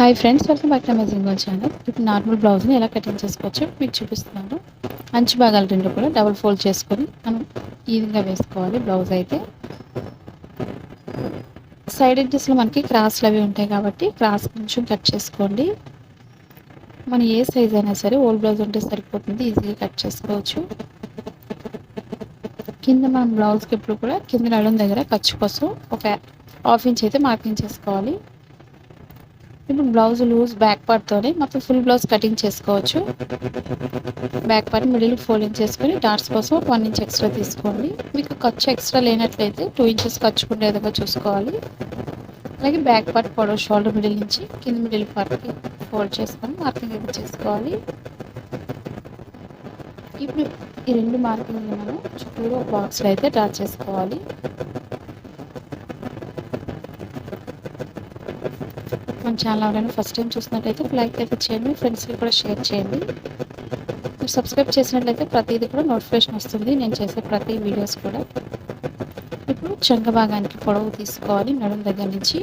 Hi friends welcome back to amazing goal channel ఇప్పుడు normal బ్లౌజ్ని ఎలా కటింగ్ చేసుకోవచ్చో మీకు చూపిస్తున్నాను. అంచు భాగాలు రెండు కూడా డబుల్ ఫోల్డ్ చేసుకొని మనం ఈ విధంగా వేసుకోవాలి బ్లౌజ్ అయితే. సైడ్ ఎడ్జెస్లో మనకి క్రాస్లు అవి ఉంటాయి కాబట్టి క్రాస్ కొంచెం కట్ చేసుకోండి. మనం ఏ సైజ్ అయినా సరే ఓల్డ్ బ్లౌజ్ ఉంటే సరిపోతుంది ఈజీగా కట్ చేసుకోవచ్చు. కింద మనం బ్లౌజ్కి ఎప్పుడు కూడా కింద నడుం దగ్గర ఖర్చు కోసం ఒక హాఫ్ ఇంచ్ అయితే మార్కింగ్ చేసుకోవాలి. ఇప్పుడు బ్లౌజ్ లూజ్ బ్యాక్ పార్ట్తోనే మొత్తం ఫుల్ బ్లౌజ్ కటింగ్ చేసుకోవచ్చు. బ్యాక్ పార్ట్ మిడిల్ ఫోల్డింగ్ చేసుకొని డాట్స్ కోసం వన్ ఇంచ్ ఎక్స్ట్రా తీసుకోండి. మీకు ఖర్చు ఎక్స్ట్రా లేనట్లయితే టూ ఇంచెస్ ఖర్చు విధంగా చూసుకోవాలి. అలాగే బ్యాక్ పార్ట్ పొడవు షోల్డర్ మిడిల్ నుంచి కింద మిడిల్ పార్ట్కి ఫోల్డ్ చేసుకొని మార్కింగ్ అయితే చేసుకోవాలి. ఇప్పుడు ఈ రెండు మార్కింగ్ మనం చుట్టూరు ఒక బాక్స్లో అయితే డ్రా చేసుకోవాలి. మన ఛానల్ ఎవరైనా ఫస్ట్ టైం చూసినట్లయితే లైక్ అయితే చేయండి. ఫ్రెండ్స్కి కూడా షేర్ చేయండి. మీరు సబ్స్క్రైబ్ చేసినట్లయితే ప్రతిదీ కూడా నోటిఫికేషన్ వస్తుంది. నేను చేసే ప్రతి వీడియోస్ కూడా. ఇప్పుడు చంక భాగానికి పొడవు తీసుకోవాలి నడుము దగ్గర నుంచి.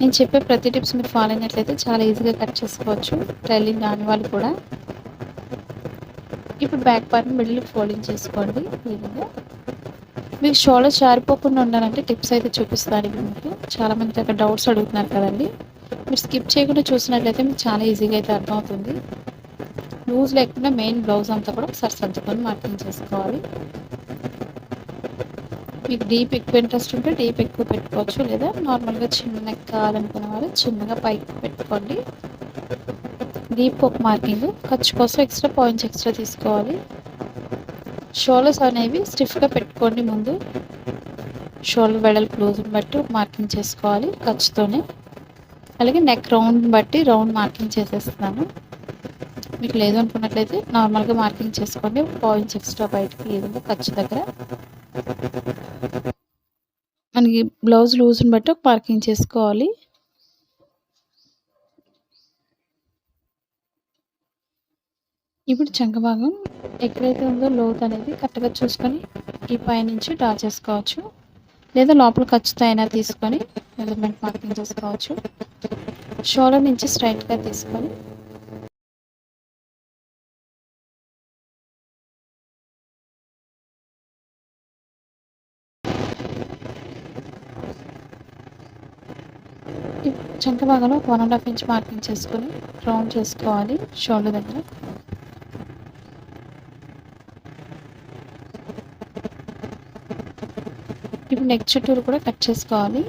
నేను చెప్పే ప్రతి టిప్స్ మీరు ఫాలో అయినట్లయితే చాలా ఈజీగా కట్ చేసుకోవచ్చు. ట్రైలింగ్ రాని వాళ్ళు కూడా. ఇప్పుడు బ్యాక్ పార్ట్ మిడిల్ ఫోల్డింగ్ చేసుకోండి. ఈ విధంగా. మీకు షోల్డర్ జారిపోకుండా ఉండాలంటే టిప్స్ అయితే చూపిస్తాను మీకు. చాలా మంది అక్కడ డౌట్స్ అడుగుతున్నారు కదండి. మీరు స్కిప్ చేయకుండా చూసినట్లయితే మీకు చాలా ఈజీగా అయితే అర్థమవుతుంది. లూజ్ లేకుండా మెయిన్ బ్లౌజ్ అంతా కూడా ఒకసారి సర్దుకొని మార్కింగ్ చేసుకోవాలి. మీకు డీప్ ఎక్కువ ఇంట్రెస్ట్ ఉంటే డీప్ ఎక్కువ పెట్టుకోవచ్చు. లేదా నార్మల్గా చిన్న కావాలనుకున్న వాళ్ళు చిన్నగా పైకి పెట్టుకోండి. డీప్ ఒక మార్కింగ్. ఖర్చు కోసం ఎక్స్ట్రా పాయింట్స్ ఎక్స్ట్రా తీసుకోవాలి. షోల్డర్స్ అనేవి స్టిఫ్గా పెట్టుకోండి ముందు. షోల్డర్ వెడల్ క్లోజ్ని బట్టి మార్కింగ్ చేసుకోవాలి ఖర్చుతోనే. అలాగే నెక్ రౌండ్ని బట్టి రౌండ్ మార్కింగ్ చేసేస్తున్నాను. మీకు లేదు అనుకున్నట్లయితే నార్మల్గా మార్కింగ్ చేసుకోండి. పాయింట్స్ ఎక్స్ట్రా బయటకి ఏదో ఖర్చు దగ్గర. మనకి బ్లౌజ్ లూజ్ని బట్టి ఒక మార్కింగ్ చేసుకోవాలి. ఇప్పుడు చంక భాగం ఎక్కడైతే ఉందో లోత్ అనేది కరెక్ట్గా చూసుకొని ఈ పైనుంచి డ్రా చేసుకోవచ్చు. లేదా లోపల ఖర్చుతో అయినా తీసుకొని మెజర్మెంట్ మార్కింగ్ చేసుకోవచ్చు. షోల్డర్ నుంచి స్ట్రైట్గా తీసుకొని చంక భాగంలో one and half inch marking చేసుకొని రౌండ్ చేసుకోవాలి షోల్డర్ దగ్గర. ఇప్పుడు నెక్ చుట్టూరు కూడా కట్ చేసుకోవాలి.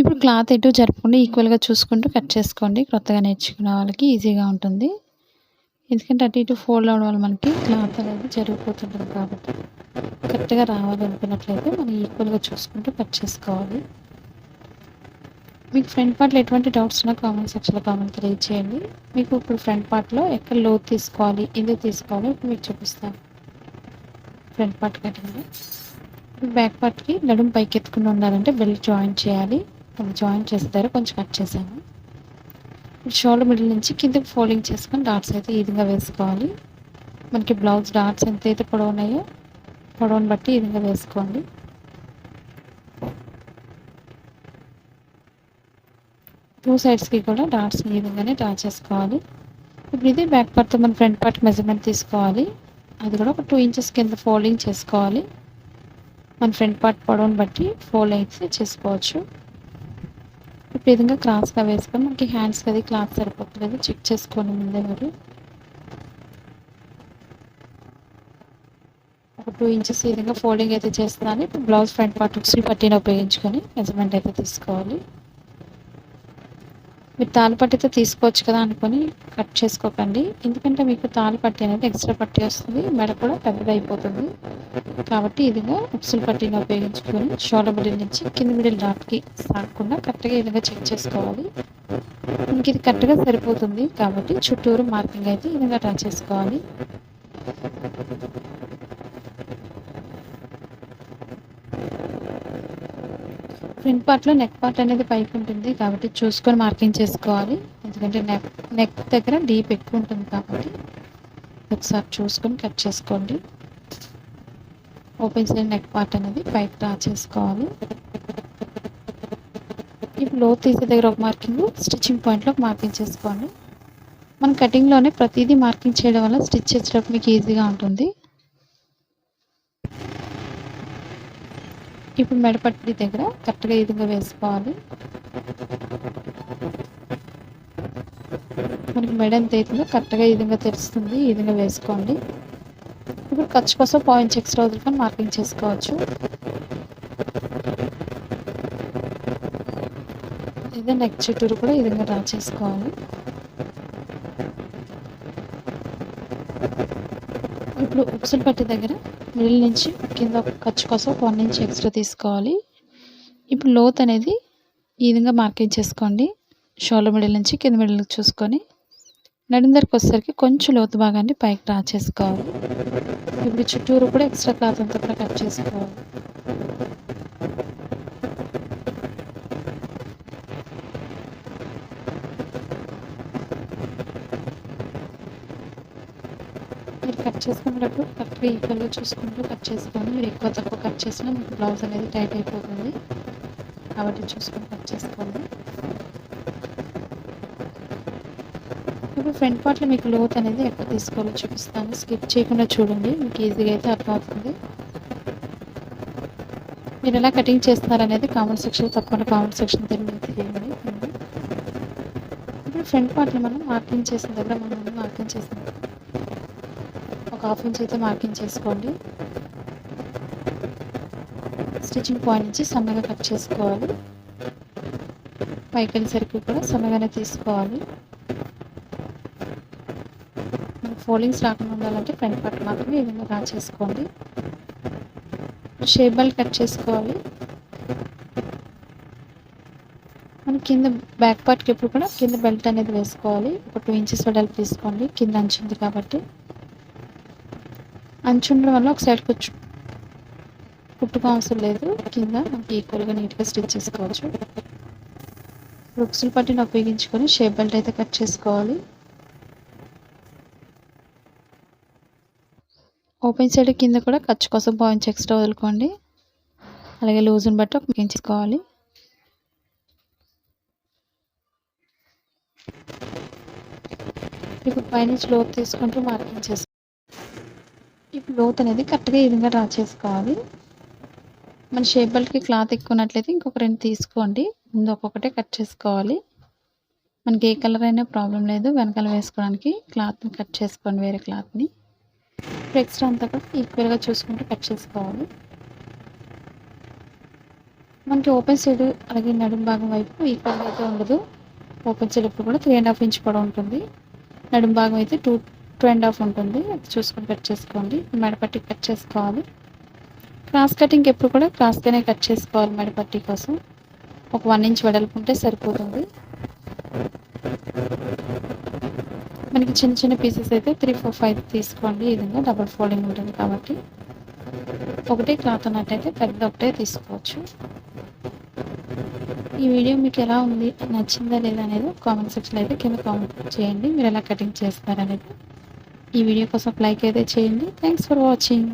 ఇప్పుడు క్లాత్ ఎటు జరుపుకుంటూ ఈక్వల్గా చూసుకుంటూ కట్ చేసుకోండి. కొత్తగా నేర్చుకునే వాళ్ళకి ఈజీగా ఉంటుంది. ఎందుకంటే అటు ఇటు ఫోల్డ్ అవడం వల్ల మనకి క్లాత్ అనేది జరిగిపోతుంటుంది కాబట్టి కరెక్ట్గా రావాలనుకున్నట్లయితే మనం ఈక్వల్గా చూసుకుంటూ కట్ చేసుకోవాలి. మీకు ఫ్రంట్ పార్ట్లో ఎటువంటి డౌట్స్ ఉన్నా కామెంట్ సెక్షన్లో కామెంట్ తెలియజేయండి. మీకు ఇప్పుడు ఫ్రంట్ పార్ట్లో ఎక్కడ లోత్ తీసుకోవాలి ఎందుకు తీసుకోవాలి ఇప్పుడు మీకు చూపిస్తాను. ఫ్రంట్ పార్ట్ కటింగ్ బ్యాక్ పార్ట్కి నడుము పైకి ఎత్తుకుని ఉండాలంటే బెల్ట్ జాయిన్ చేయాలి. అది జాయిన్ చేస్తారు కొంచెం కట్ చేశాను. షోల్డర్ మిడిల్ నుంచి కిందకి ఫోల్డింగ్ చేసుకొని డాట్స్ అయితే ఈ విధంగా వేసుకోవాలి. మనకి బ్లౌజ్ డాట్స్ ఎంత అయితే పొడవు ఉన్నాయో పొడవుని బట్టి ఈ విధంగా వేసుకోండి. టూ సైడ్స్కి కూడా డాట్స్ ఈ విధంగానే డ్రా చేసుకోవాలి. ఇప్పుడు ఇది బ్యాక్ పార్ట్తో మన ఫ్రంట్ పార్ట్ మెజర్మెంట్ తీసుకోవాలి. అది కూడా ఒక టూ ఇంచెస్ కింద ఫోల్డింగ్ చేసుకోవాలి. మన ఫ్రంట్ పార్ట్ పొడవుని బట్టి ఫోల్డ్ అయితే చేసుకోవచ్చు. ఇప్పుడు విధంగా క్రాస్గా వేసుకొని మనకి హ్యాండ్స్కి అది క్లాత్ సరిపోతుంది చెక్ చేసుకోండి ముందే మీరు. ఒక టూ ఇంచెస్ ఈ విధంగా ఫోల్డింగ్ అయితే చేస్తున్నాను. ఇప్పుడు బ్లౌజ్ ఫ్రంట్ పార్ట్ ఉక్సులు పట్టిన ఉపయోగించుకొని మెజర్మెంట్ అయితే తీసుకోవాలి. మీరు తాలిపట్టితో తీసుకోవచ్చు కదా అనుకొని కట్ చేసుకోకండి. ఎందుకంటే మీకు తాలు అనేది ఎక్స్ట్రా పట్టి వస్తుంది. మెడ కూడా పెద్దదైపోతుంది. అయిపోతుంది కాబట్టి ఇదిగా ఉప్సులు పట్టిని ఉపయోగించుకొని షోల్డర్ మిడిల్ నుంచి కింద మిడిల్ డాట్కి సాగకుండా కరెక్ట్గా ఇదిగా విధంగా చెక్ చేసుకోవాలి. మనకి ఇది కరెక్ట్గా సరిపోతుంది. కాబట్టి చుట్టూరు మార్కింగ్ అయితే ఈ విధంగా డ్రా చేసుకోవాలి. ఫ్రంట్ పార్ట్లో నెక్ పార్ట్ అనేది పైకి ఉంటుంది కాబట్టి చూసుకొని మార్కింగ్ చేసుకోవాలి. ఎందుకంటే నెక్ నెక్ దగ్గర డీప్ ఎక్కువ ఉంటుంది కాబట్టి ఒకసారి చూసుకొని కట్ చేసుకోండి. ఓపెన్ సైడ్ నెక్ పార్ట్ అనేది పైకి డ్రా చేసుకోవాలి. ఇప్పుడు లో తీసే దగ్గర ఒక మార్కింగ్ స్టిచ్చింగ్ పాయింట్లో ఒక మార్కింగ్ చేసుకోండి. మన కటింగ్లోనే ప్రతిదీ మార్కింగ్ చేయడం వల్ల స్టిచ్ చేసేటప్పుడు మీకు ఈజీగా ఉంటుంది. ఇప్పుడు మెడపట్టి దగ్గర కరెక్ట్గా ఈ విధంగా వేసుకోవాలి. మనకి మెడ ఎంత అవుతుందో కరెక్ట్గా ఈ విధంగా తెలుస్తుంది. ఈ విధంగా వేసుకోండి. ఇప్పుడు ఖర్చు కోసం పాయింట్స్ ఎక్స్ట్రా వదులుకొని మార్కింగ్ చేసుకోవచ్చు. ఇదే నెక్ చుట్టూరు కూడా ఈ విధంగా డ్రా చేసుకోవాలి. ఇప్పుడు ఉక్సులు పట్టి దగ్గర మిడిల్ నుంచి కింద ఖర్చు కోసం వన్ ఇంచ్ ఎక్స్ట్రా తీసుకోవాలి. ఇప్పుడు లోత్ అనేది ఈ విధంగా మార్కింగ్ చేసుకోండి. షోల్డర్ మిడిల్ నుంచి కింద మిడిల్ చూసుకొని నడిందరికి వచ్చేసరికి కొంచెం లోతు భాగాన్ని పైకి డ్రా చేసుకోవాలి. ఇప్పుడు చుట్టూరు కూడా ఎక్స్ట్రా క్లాత్ అంతా కూడా కట్ చేసుకోవాలి. మీరు కట్ చేసుకునేటప్పుడు కరెక్ట్గా ఈక్వల్గా చూసుకుంటూ కట్ చేసుకోండి. మీరు ఎక్కువ తక్కువ కట్ చేసినా మీకు బ్లౌజ్ అనేది టైట్ అయిపోతుంది. కాబట్టి చూసుకొని కట్ చేసుకోండి. ఇప్పుడు ఫ్రంట్ పార్ట్లో మీకు లోత్ అనేది ఎక్కువ తీసుకోవాలో. చూపిస్తాను. స్కిప్ చేయకుండా చూడండి. మీకు ఈజీగా అయితే అర్థమవుతుంది. మీరు ఎలా కటింగ్ చేస్తున్నారనేది కామెంట్ సెక్షన్ తప్పకుండా కామెంట్ సెక్షన్ తెలియజేయండి. ఇప్పుడు ఫ్రంట్ పార్ట్లో మనం మార్కింగ్ చేసిన దగ్గర మనం మార్కింగ్ చేసిన ఒక హాఫ్ ఇంచ్ అయితే మార్కింగ్ చేసుకోండి. స్టిచ్చింగ్ పాయింట్ నుంచి సన్నగా కట్ చేసుకోవాలి. పైకి వెళ్ళేసరికి కూడా సన్నగానే తీసుకోవాలి. ఫోల్డింగ్స్ రాకుండా ఉండాలంటే ఫ్రంట్ పార్ట్ మాత్రమే ఈ విధంగా రా చేసుకోండి. షేప్ బెల్ట్ కట్ చేసుకోవాలి. మనం కింద బ్యాక్ పార్ట్కి ఎప్పుడు కూడా కింద బెల్ట్ అనేది వేసుకోవాలి. ఒక టూ ఇంచెస్ వెడల్పు తీసుకోండి. కింద అంచు కాబట్టి. అంచు ఉండడం వల్ల ఒక సైడ్ కూర్చు కుట్టుకు అవసరం లేదు. కింద మనకి ఈక్వల్గా నీట్గా స్టిచ్ చేసుకోవచ్చు. రుక్సులు పట్టిన ఉపయోగించుకొని షేప్ బెల్ట్ అయితే కట్ చేసుకోవాలి. ఓపెన్ సైడ్ కింద కూడా ఖర్చు కోసం పాయింట్స్ ఎక్స్ట్రా వదులుకోండి. అలాగే లూజ్ని బట్టి ఒక పెంచుకోవాలి ఇప్పుడు పైనుంచి లోతు తీసుకుంటూ మార్కింగ్ చేసుకోవాలి ఇప్పుడు లోత్ అనేది కరెక్ట్గా ఈ విధంగా డ్రా చేసుకోవాలి. మన షేప్ బెల్ట్కి క్లాత్ ఎక్కువనట్లయితే ఇంకొక రెండు తీసుకోండి. ముందు ఒక్కొక్కటే కట్ చేసుకోవాలి. మనకి ఏ కలర్ అయినా ప్రాబ్లం లేదు. వెనకాల వేసుకోవడానికి క్లాత్ని కట్ చేసుకోండి వేరే క్లాత్ని. ఇప్పుడు ఎక్స్ట్రా అంతా కూడా ఈక్వల్గా చూసుకుంటూ కట్ చేసుకోవాలి. మనకి ఓపెన్ సైడ్ అలాగే నడుం భాగం వైపు ఈక్వల్గా అయితే ఉండదు. ఓపెన్ సైడ్ ఇప్పుడు కూడా త్రీ అండ్ హాఫ్ ఇంచ్ కూడా ఉంటుంది. నడుం భాగం అయితే టూ టూ అండ్ హాఫ్ ఉంటుంది. అది చూసుకొని కట్ చేసుకోండి. మెడపట్టి కట్ చేసుకోవాలి. క్రాస్ కటింగ్ ఎప్పుడు కూడా క్రాస్గానే కట్ చేసుకోవాలి మెడపట్టి కోసం. ఒక వన్ ఇంచ్ వెడల్పు ఉంటే సరిపోతుంది. మనకి చిన్న చిన్న పీసెస్ అయితే త్రీ ఫోర్ ఫైవ్ తీసుకోండి. ఈ విధంగా డబల్ ఫోల్డింగ్ ఉంటుంది కాబట్టి. ఒకటే క్లాత్ ఉన్నట్టయితే పెద్ద ఒకటే తీసుకోవచ్చు. ఈ వీడియో మీకు ఎలా ఉంది? నచ్చిందా లేదా అనేది కామెంట్ సెక్షన్లో అయితే కింద కామెంట్ చేయండి. మీరు ఎలా కటింగ్ చేస్తారనేది ఈ వీడియో కోసం లైక్ అయితే చేయండి. Thanks for watching